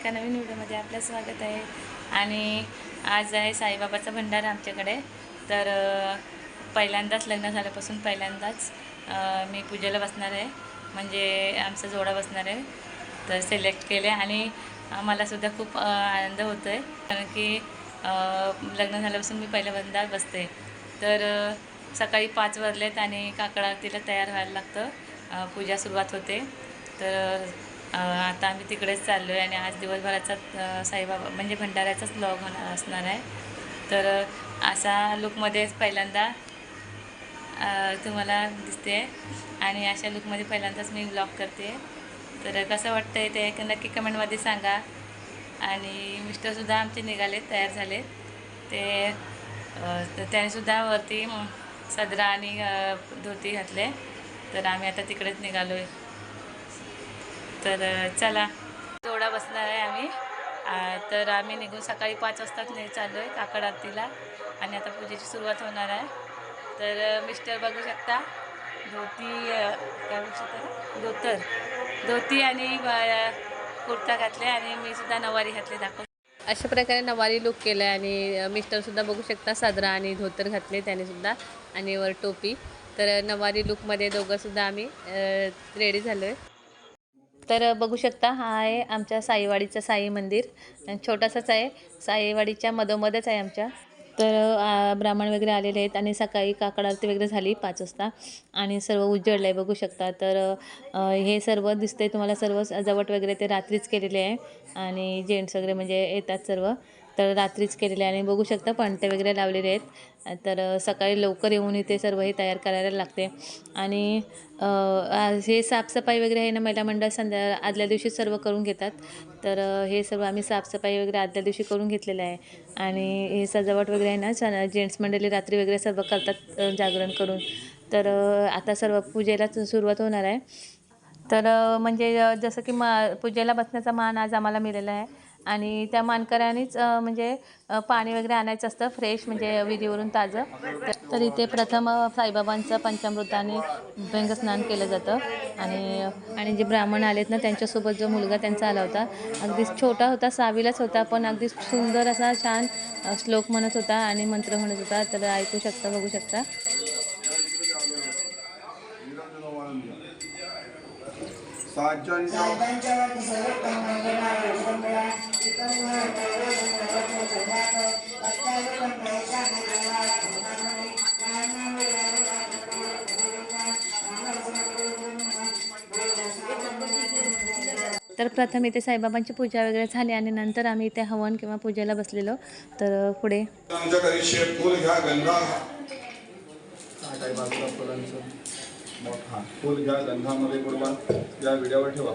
एका नवीन व्हिडिओमध्ये आपलं स्वागत आहे. आणि आज आहे साईबाबाचा भंडारा आमच्याकडे. तर पहिल्यांदाच लग्न झाल्यापासून पहिल्यांदाच मी पूजेला बसणार आहे. म्हणजे आमचा जोडा बसणार आहे. तर सिलेक्ट केले आणि मलासुद्धा खूप आनंद होतो आहे कारण की लग्न झाल्यापासून मी पहिल्यांदा बसते. तर सकाळी पाच वाजलेत आणि काकड आरतीला तयार व्हायला लागतं. पूजा सुरुवात होते. तर आता आम्ही तिकडेच चाललो आहे आणि आज दिवसभराचा साईबाबा म्हणजे भंडाऱ्याचाच ब्लॉग होणार असणार आहे. तर असा लुकमध्येच पहिल्यांदा तुम्हाला दिसते आणि अशा लुकमध्ये पहिल्यांदाच मी ब्लॉग करते. तर कसं वाटतं आहे ते नक्की कमेंटमध्ये सांगा. आणि मिस्टरसुद्धा आमचे निघाले तयार झाले ते तर त्यानेसुद्धा वरती सदरा आणि धोती घातले. तर आम्ही आता तिकडेच निघालो आहे तर चला. जोडा बसणार आहे आम्ही. तर आम्ही निघून सकाळी पाच वाजताच नाही चाललो आहे काकड आरतीला आणि आता पूजेची सुरुवात होणार आहे. तर मिस्टर बघू शकता. धोती काय बघू शकता? धोतर. धोती आणि कुर्ता घातले आणि मी सुद्धा नवारी घातली दाखव. अशा प्रकारे नवारी लुक केलं आहे आणि मिस्टरसुद्धा बघू शकता. साजरा आणि धोतर घातले त्यानेसुद्धा आणि वर टोपी. तर नवारी लुकमध्ये दोघंसुद्धा आम्ही रेडी झालो आहे तर बघू शकता हा आहे आमच्या साईवाडीचं साई मंदिर. छोटासाच आहे. साईवाडीच्या मधोमधच आहे आमच्या. तर ब्राह्मण वगैरे आलेले आहेत आणि सकाळी काकड आरती वगैरे झाली पाच वाजता आणि सर्व उजळलं आहे बघू शकता. तर हे सर्व दिसतंय तुम्हाला सर्व सजावट वगैरे ते रात्रीच केलेले आहे आणि जेंट्स वगैरे म्हणजे येतात सर्व. तर रात्रीच केलेले आहे. आणि बघू शकता पणते वगैरे लावलेले आहेत. तर सकाळी लवकर येऊन इथे सर्व हे तयार करायला लागते. आणि आज हे साफसफाई वगैरे आहे ना महिला मंडळ संध्या आदल्या दिवशी सर्व करून घेतात. तर हे सर्व आम्ही साफसफाई वगैरे आदल्या दिवशी करून घेतलेलं आहे. आणि हे सजावट वगैरे आहे ना सन जेंट्स मंडळी रात्री वगैरे सर्व करतात जागरण करून. तर आता सर्व पूजेलाच सुरुवात होणार आहे. तर म्हणजे जसं की मा पूजेला बसण्याचा मान आज आम्हाला मिळालेला आहे. आणि त्या मानकऱ्यानेच म्हणजे पाणी वगैरे आणायचं असतं फ्रेश म्हणजे विहिरीवरून ताजं. तर- इथे प्रथम साईबाबांचं पंचामृताने व्यंगस्नान केलं जातं. आणि आणि जे ब्राह्मण आलेत ना त्यांच्यासोबत जो मुलगा त्यांचा आला होता अगदी छोटा होता सावीलाच होता पण अगदी सुंदर असा छान श्लोक म्हणत होता आणि मंत्र म्हणत होता. तर ऐकू शकता बघू शकता. साजन तर प्रथम इथे साईबाबांची पूजा वगैरे झाली आणि नंतर आम्ही इथे हवन किंवा पूजेला बसलेलो. तर पुढे. आमच्या करिष्ये फूल घ्या गंधा फूल घ्या गंधामध्ये बुडवा. या ठेवा.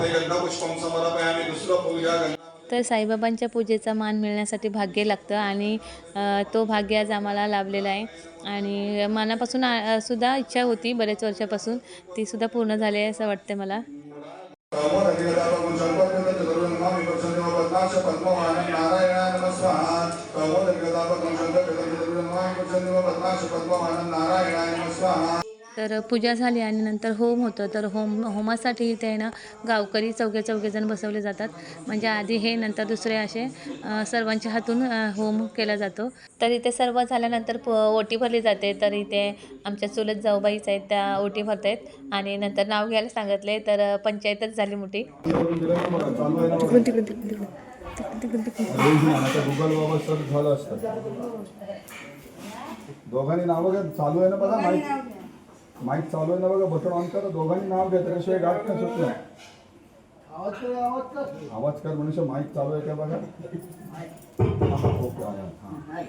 ते दुसरं फूल घ्या गंधा तर साईबाबांच्या पूजेचा मान मिळण्यासाठी भाग्य लागतं आणि तो भाग्य आज आम्हाला लाभलेला आहे. आणि मनापासून सुद्धा इच्छा होती बरेच वर्षापासून. ती सुद्धा पूर्ण झाली आहे असं वाटते मला. कमोदधिगतापकं तर पूजा झाली आणि नंतर होम होतं. तर होम होमासाठी इथे आहे ना गावकरी चौघे चौघेजण बसवले जातात. म्हणजे आधी हे नंतर दुसरे असे सर्वांच्या हातून होम केला जातो. तर इथे सर्व झाल्यानंतर प ओटी भरली जाते. तर इथे आमच्या चुलत जाऊबाईच आहेत त्या ओटी भरत आहेत आणि नंतर नाव घ्यायला सांगितले तर पंचायतच झाली मोठी. गुगल बाबा सर्च झालं असतं दोघांनी नाव घ्या चालू आहे ना बघा माईक. माईक चालू आहे ना बघा बटन ऑन करा दोघांनी नाव घ्या त्याशिवाय गाठ नाही सुटलं आवाज कर मनुष्य माईक चालू आहे का बघा? हा, हा, ओके हा.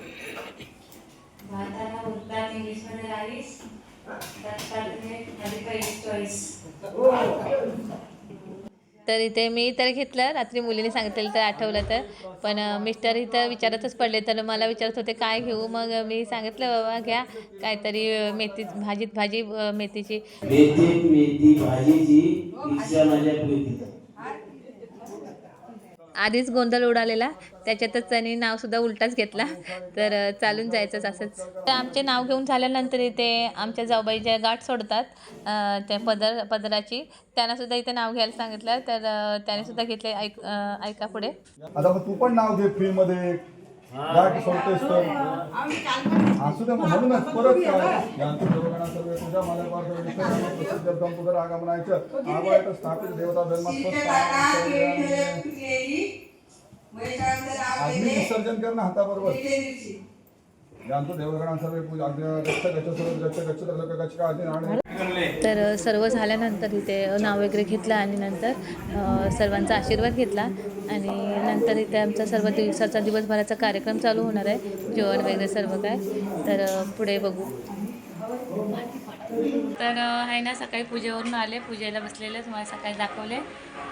तर इथे मी तर घेतलं रात्री मुलीने सांगितलेलं तर आठवलं तर. पण मिस्टर इथं विचारतच पडले तर मला विचारत होते काय घेऊ? मग मी सांगितलं बाबा घ्या काहीतरी मेथी भाजीत भाजी मेथीची. मेथी मेथी भाजीची इच्छा माझ्या आधीच गोंधळ उडालेला. त्याच्यातच त्यांनी नावसुद्धा उलटाच घेतला. तर चालून जायचंच असंच. तर आमचे नाव घेऊन झाल्यानंतर इथे आमच्या जाऊबाई गाठ सोडतात त्या पदर पदराची. त्यांनासुद्धा इथे नाव घ्यायला सांगितलं. तर त्याने सुद्धा घेतले ऐक ऐका पुढे. आता तू पण नाव घे फ्रीमध्ये. गाठ सोडतेस तर असू दे मग म्हणूनच परत काय यांचं देवगणा सर्व पूजा मला पार्थ विष्णू प्रसिद्ध कंपुदर आगमनायचं आवायत स्थापित देवता अग्नी विसर्जन कर ना हाताबरोबर यांचं देवगणा सर्व पूजा गच्छ गच्छ सर्व गच्छ गच्छ गच्छ आणि तर सर्व झाल्यानंतर इथे नाव वगैरे घेतलं आणि नंतर सर्वांचा आशीर्वाद घेतला. आणि नंतर इथे आमचा सर्व दिवसाचा दिवसभराचा कार्यक्रम चालू होणार आहे. जेवण वगैरे सर्व काय. तर पुढे बघू. तर आहे ना सकाळी पूजेवरून आले. पूजेला बसलेले तुम्हाला सकाळी दाखवले.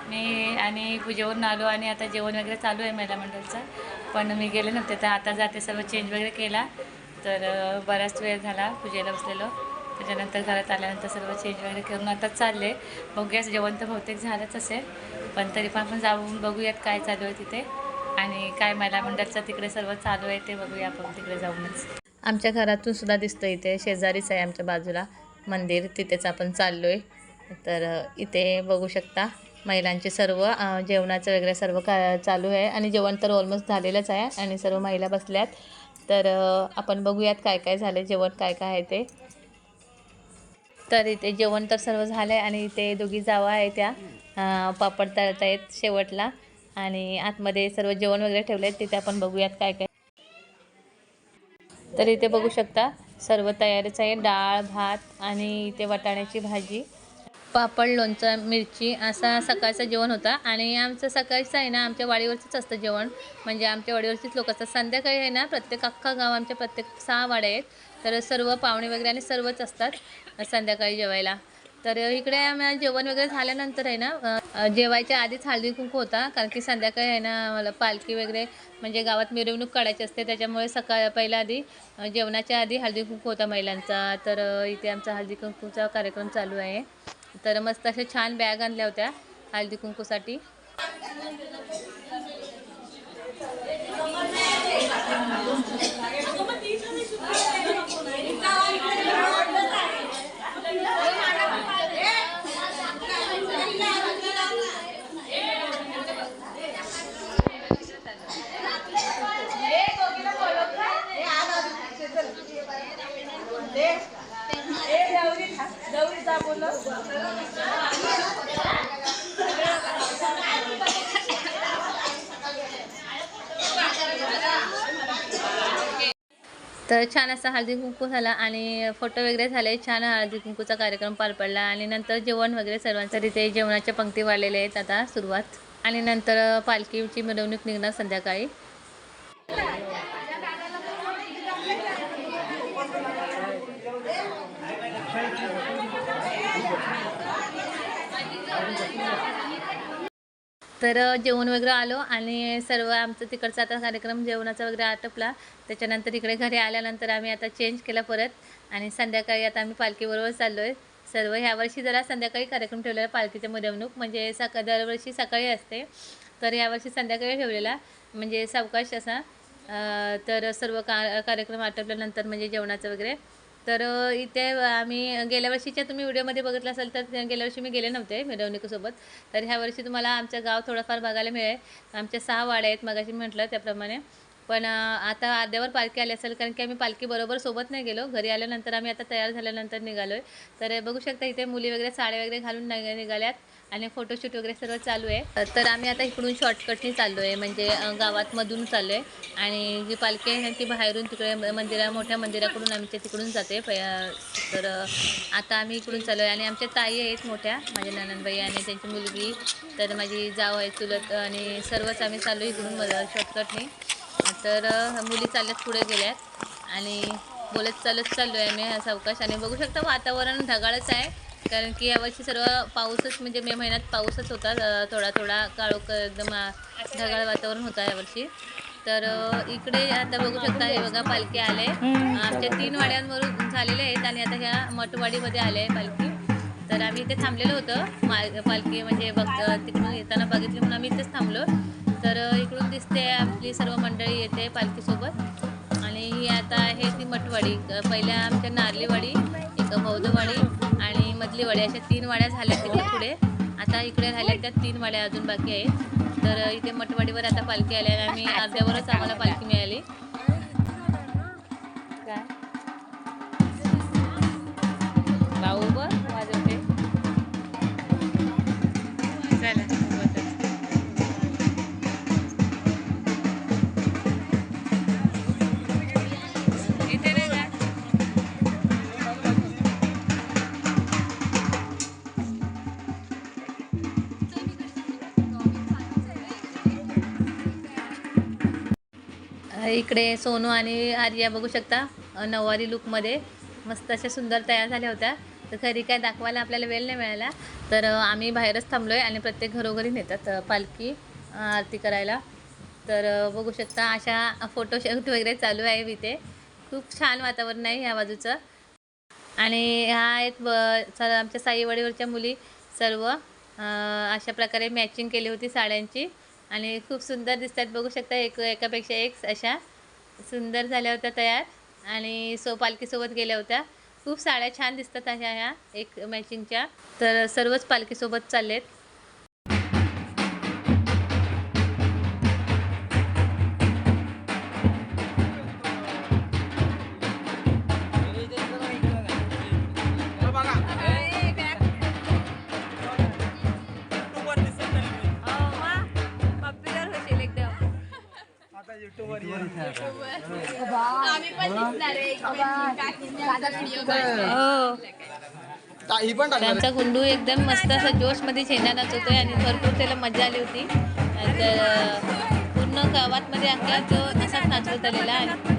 मी आणि पूजेवरून आलो आणि आता जेवण वगैरे चालू आहे महिला मंडळचं. पण मी गेले नव्हते तर आता जाते सर्व चेंज वगैरे केला. तर बराच वेळ झाला पूजेला बसलेलो. त्याच्यानंतर घरात आल्यानंतर सर्व चेंज वगैरे करून आता चालले. बघूयाच जेवण तर बहुतेक झालंच असेल. पण तरी पण आपण जाऊन बघूयात काय चालू आहे तिथे. आणि काय महिला मंडळचं तिकडे सर्व चालू आहे ते बघूया आपण तिकडे जाऊनच. आमच्या घरातून सुद्धा दिसतं इथे. शेजारीच आहे आमच्या बाजूला मंदिर. तिथेच आपण चाललो आहे तर इथे बघू शकता महिलांचे सर्व जेवणाचं वगैरे सर्व का चालू आहे. आणि जेवण तर ऑलमोस्ट झालेलंच आहे. आणि सर्व महिला बसल्यात. तर आपण बघूयात काय काय झालं जेवण काय काय आहे ते. तर इथे जेवण तर सर्व झालं आहे आणि इथे दोघी जावा आहे त्या पापड तळत आहेत शेवटला. आणि आतमध्ये सर्व जेवण वगैरे ठेवले आहेत तिथे आपण बघूयात काय काय. तर इथे बघू शकता सर्व तयारीच आहे डाळ भात आणि इथे वाटाण्याची भाजी. पापड लोणचं मिरची असा सकाळचं जेवण होता. आणि आमचं सकाळचं आहे ना आमच्या वाडीवरचंच असतं जेवण. म्हणजे आमच्या वाडीवरचीच लोक असतात. संध्याकाळी आहे ना प्रत्येक अख्खा गाव आमच्या प्रत्येक सहा वाड्या आहेत. तर सर्व पाहुणे वगैरे आणि सर्वच असतात संध्याकाळी जेवायला. तर इकडे आम्ही जेवण वगैरे झाल्यानंतर आहे ना जेवायच्या आधीच हळदी कुंकू होता कारण की संध्याकाळी आहे ना मला पालखी वगैरे म्हणजे गावात मिरवणूक काढायची असते त्याच्यामुळे सकाळ पहिल्या आधी जेवणाच्या आधी हळदी कुंकू होता महिलांचा. तर इथे आमचा हळदी कुंकूचा कार्यक्रम चालू आहे. तर मस्त अशा छान बॅग आणल्या होत्या हळदी कुंकूसाठी. छान असा हळदी कुंकू झाला आणि फोटो वगैरे झाले. छान हळदी कुंकूचा कार्यक्रम पार पडला आणि नंतर जेवण वगैरे सर्वांचं. तिथे जेवणाच्या पंक्ती वाढलेले आहेत आता सुरुवात. आणि नंतर पालखीची मिरवणूक निघणार संध्याकाळी. तर जेवण वगैरे आलो आणि सर्व आमचं तिकडचा आता कार्यक्रम जेवणाचा वगैरे आटपला. त्याच्यानंतर इकडे घरी आल्यानंतर आम्ही आता चेंज केला परत आणि संध्याकाळी आता आम्ही पालखीबरोबर चाललो आहे सर्व ह्यावर्षी जरा संध्याकाळी कार्यक्रम ठेवलेला पालखीची मिरवणूक. म्हणजे सका दरवर्षी सकाळी असते. तर यावर्षी संध्याकाळी ठेवलेला. म्हणजे सावकाश असा. तर सर्व का कार्यक्रम आटपल्यानंतर म्हणजे जेवणाचं वगैरे. तर इथे आम्ही गेल्या वर्षीच्या तुम्ही व्हिडिओमध्ये बघितलं असाल तर गेल्या वर्षी मी गेले नव्हते मिरवणुकीसोबत. तर ह्या वर्षी तुम्हाला आमचं गाव थोडंफार बघायला मिळेल. आमच्या सहा वाड्या आहेत मगाशी म्हटलं त्याप्रमाणे. पण आता अर्ध्यावर पालखी आली असेल कारण की आम्ही पालखी बरोबर सोबत नाही गेलो. घरी आल्यानंतर आम्ही आता तयार झाल्यानंतर निघालो आहे तर बघू शकता इथे मुली वगैरे साड्या वगैरे घालून निघाल्यात आणि फोटोशूट वगैरे सर्व चालू आहे. तर आम्ही आता इकडून शॉर्टकटनी चाललो आहे म्हणजे गावातमधून गावात मधून चाललो आहे आणि जी पालखी आहे ना ती बाहेरून तिकडे मंदिरा मोठ्या मंदिराकडून आमच्या तिकडून जाते. प तर आता आम्ही इकडून चाललो आहे आणि आमच्या ताई आहेत मोठ्या माझ्या ननंदबाई आणि त्यांची मुलगी. तर माझी जाव आहे चुलत आणि सर्वच आम्ही चाललो इकडून शॉर्टकटने तर मुली चालल्यात पुढे गेल्यात आणि बोलत चालत चाललो आहे आम्ही सावकाश आणि बघू शकता वातावरण ढगाळच आहे. कारण की यावर्षी सर्व पाऊसच म्हणजे मे महिन्यात पाऊसच होता थोडा थोडा काळोख एकदम ढगाळ वातावरण होतं यावर्षी. तर इकडे आता बघू शकता हे बघा पालखी आले. आमच्या तीन वाड्यांवरून झालेले आहेत आणि आता ह्या मठवाडीमध्ये आले आहे पालखी. तर आम्ही इथे थांबलेलो होतो. मा पालखी म्हणजे बघ तिकडून येताना बघितली म्हणून आम्ही इथेच थांबलो. तर इकडून दिसते आपली सर्व मंडळी येते पालखीसोबत. आणि ही आता आहे ती मठवाडी पहिल्या आमच्या नारलीवाडी एक बौद्धवाडी आणि मधलीवाडी अशा तीन वाड्या झाल्या तिकडे पुढे. आता इकडे राहिल्या त्या तीन वाड्या अजून बाकी आहेत. तर इथे मठवाडीवर आता पालखी आल्या आणि आम्ही अर्ध्यावरच आम्हाला पालखी मिळाली. इकडे सोनू आणि आर्या बघू शकता नऊवारी लुकमध्ये मस्त अशा सुंदर तयार झाल्या होत्या. तर घरी काय दाखवायला आपल्याला वेळ नाही मिळाला. तर आम्ही बाहेरच थांबलो आहे आणि प्रत्येक घरोघरी नेतात पालखी आरती करायला. तर बघू शकता अशा फोटोशूट वगैरे चालू आहे इथे. खूप छान वातावरण आहे ह्या बाजूचं. आणि ह्या आहेत ब सर आमच्या साईवाडीवरच्या मुली सर्व. अशा प्रकारे मॅचिंग केली होती साड्यांची. आणि खूप सुंदर दिसतात. बघू शकता एक एकापेक्षा एक अशा सुंदर झाल्या होत्या तयार. आणि सो पालखीसोबत गेल्या होत्या. खूप साड्या छान दिसतात अशा ह्या एक मॅचिंगच्या तर सर्वच पालखीसोबत चाललेत. हो ही पण त्यांचा गुंडू एकदम मस्त असा जोशमध्ये झेंडा नाचवतोय आणि भरपूर त्याला मजा आली होती. तर पूर्ण गावातमध्ये अख्ख्या तो असाच नाचवत आलेला आणि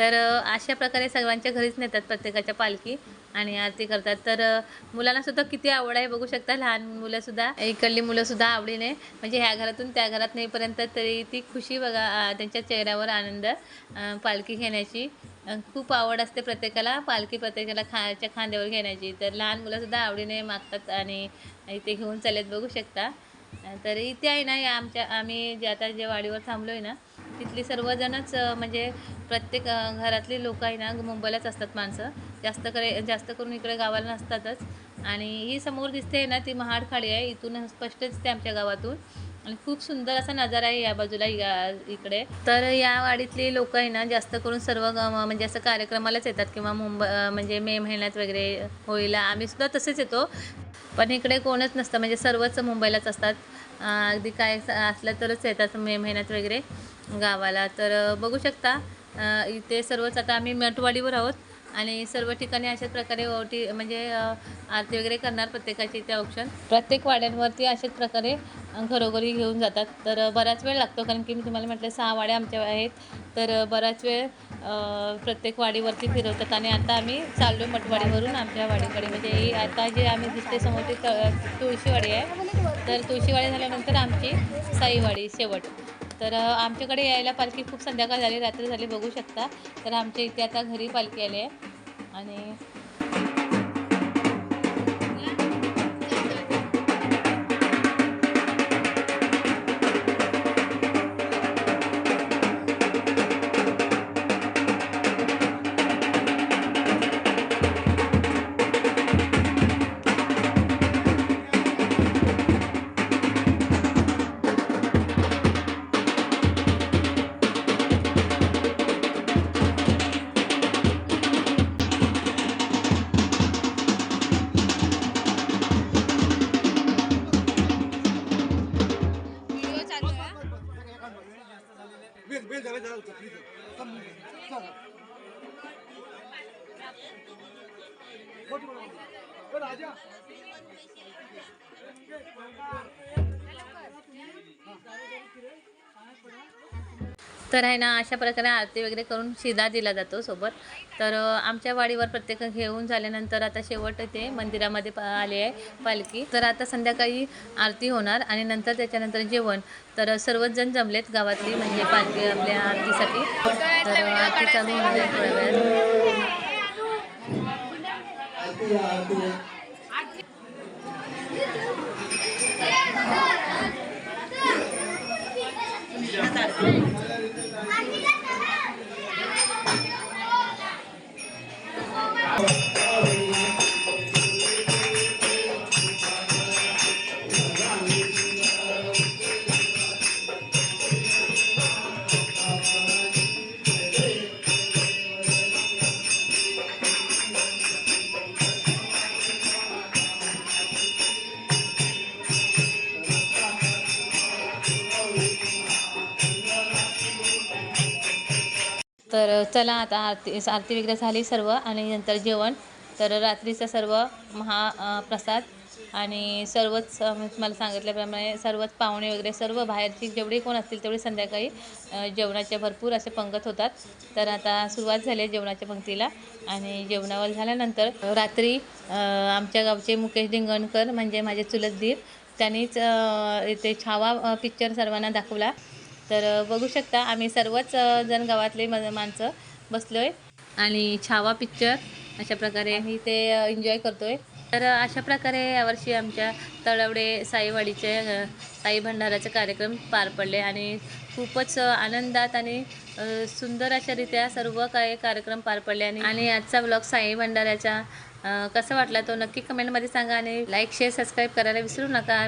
तर अशा प्रकारे सगळ्यांच्या घरीच नेतात प्रत्येकाच्या पालखी आणि आरती करतात. तर मुलांनासुद्धा किती आवड आहे बघू शकता. लहान मुलंसुद्धा इकडली मुलंसुद्धा आवडीने म्हणजे ह्या घरातून त्या घरात नेईपर्यंत तरी ती खुशी बघा त्यांच्या चेहऱ्यावर आनंद पालखी घेण्याची खूप आवड असते प्रत्येकाला पालखी प्रत्येकाला खाच्या खांद्यावर घेण्याची. तर लहान मुलंसुद्धा आवडीने मागतात आणि इथे घेऊन चालत बघू शकता. तर इथे आहे ना या आमच्या आम्ही जे आता जे वाडीवर थांबलो आहे ना तिथली सर्वजणच म्हणजे प्रत्येक घरातली लोक आहे ना मुंबईलाच असतात माणसं. जास्त करे जास्त करून इकडे गावाला नसतातच. आणि ही समोर दिसते ना ती महाड खाडी आहे. इथून स्पष्ट दिसते आमच्या गावातून. आणि खूप सुंदर असा नजारा आहे या बाजूला इकडे. तर या वाडीतली लोक आहे ना जास्त करून सर्व म्हणजे असं कार्यक्रमालाच येतात. किंवा मुंबई म्हणजे मे महिन्यात वगैरे होळीला आम्ही सुद्धा तसेच येतो. पण इकडे कोणच नसतं. म्हणजे सर्वच मुंबईलाच असतात. अगदी काय स- असलं तरच येतात मे महिन्यात वगैरे गावाला. तर बघू शकता इथे सर्वच आता आम्ही मठवाडीवर आहोत. आणि सर्व ठिकाणी अशाच प्रकारे ओटी म्हणजे आरती वगैरे करणार प्रत्येकाची इथे ऑप्शन प्रत्येक वाड्यांवरती अशाच प्रकारे घरोघरी घेऊन जातात. तर बराच वेळ लागतो कारण की मी तुम्हाला म्हटलं सहा वाड्या आमच्या आहेत. तर बराच वेळ प्रत्येक वाडीवरती फिरवतात. आणि आता आम्ही चाललो मठवाडीवरून आमच्या वाडीकडे. म्हणजे ही आता जे आम्ही दिसते समोर ते तुळशीवाडी आहे. तर तुळशीवाडी झाल्यानंतर आमची साईवाडी शेवट. तर आमच्याकडे यायला पालखी खूप संध्याकाळ झाली रात्री झाली बघू शकता. तर आमच्या इथे आता घरी पालखी आली आहे. आणि तर आहे ना अशा प्रकारे आरती वगैरे करून शिदा दिला जातो सोबत. तर आमच्या वाडीवर प्रत्येक घेऊन झाल्यानंतर आता शेवट ते मंदिरामध्ये आले आहे पालखी. तर आता संध्याकाळी आरती होणार आणि नंतर त्याच्यानंतर जेवण. तर सर्वच जण जमलेत गावातली म्हणजे पालखी आपल्या आरतीसाठी. तर आरती चालू होणार थोड्या वेळात. चला आता आरती आरती वगैरे झाली सर्व आणि नंतर जेवण. तर रात्रीचा सर्व महा प्रसाद आणि सर्वच मी तुम्हाला सांगितल्याप्रमाणे सर्वच पाहुणे वगैरे सर्व बाहेरची जेवढे कोण असतील तेवढे संध्याकाळी जेवणाच्या जेवणाचे भरपूर असे पंगत होतात. तर आता सुरुवात झाली आहे जेवणाच्या पंक्तीला आणि जेवणावर झाल्यानंतर रात्री आमच्या गावचे मुकेश डिंगणकर म्हणजे माझे चुलत दीर त्यांनीच इथे छावा पिक्चर सर्वांना दाखवला. तर बघू शकता आम्ही सर्वच जण गावातले माणसं बसलो बसलोय. आणि छावा पिक्चर अशा प्रकारे आम्ही ते एन्जॉय करतोय. तर अशा प्रकारे यावर्षी आमच्या तळवडे साईवाडीचे साई भंडाराचे कार्यक्रम पार पडले आणि खूपच आनंदात आणि सुंदर अशा रीत्या सर्व काही कार्यक्रम पार पडले आणि आणि आजचा ब्लॉग साई भंडाऱ्याचा कसा वाटला तो नक्की कमेंटमध्ये सांगा आणि लाईक शेअर सबस्क्राईब करायला विसरू नका.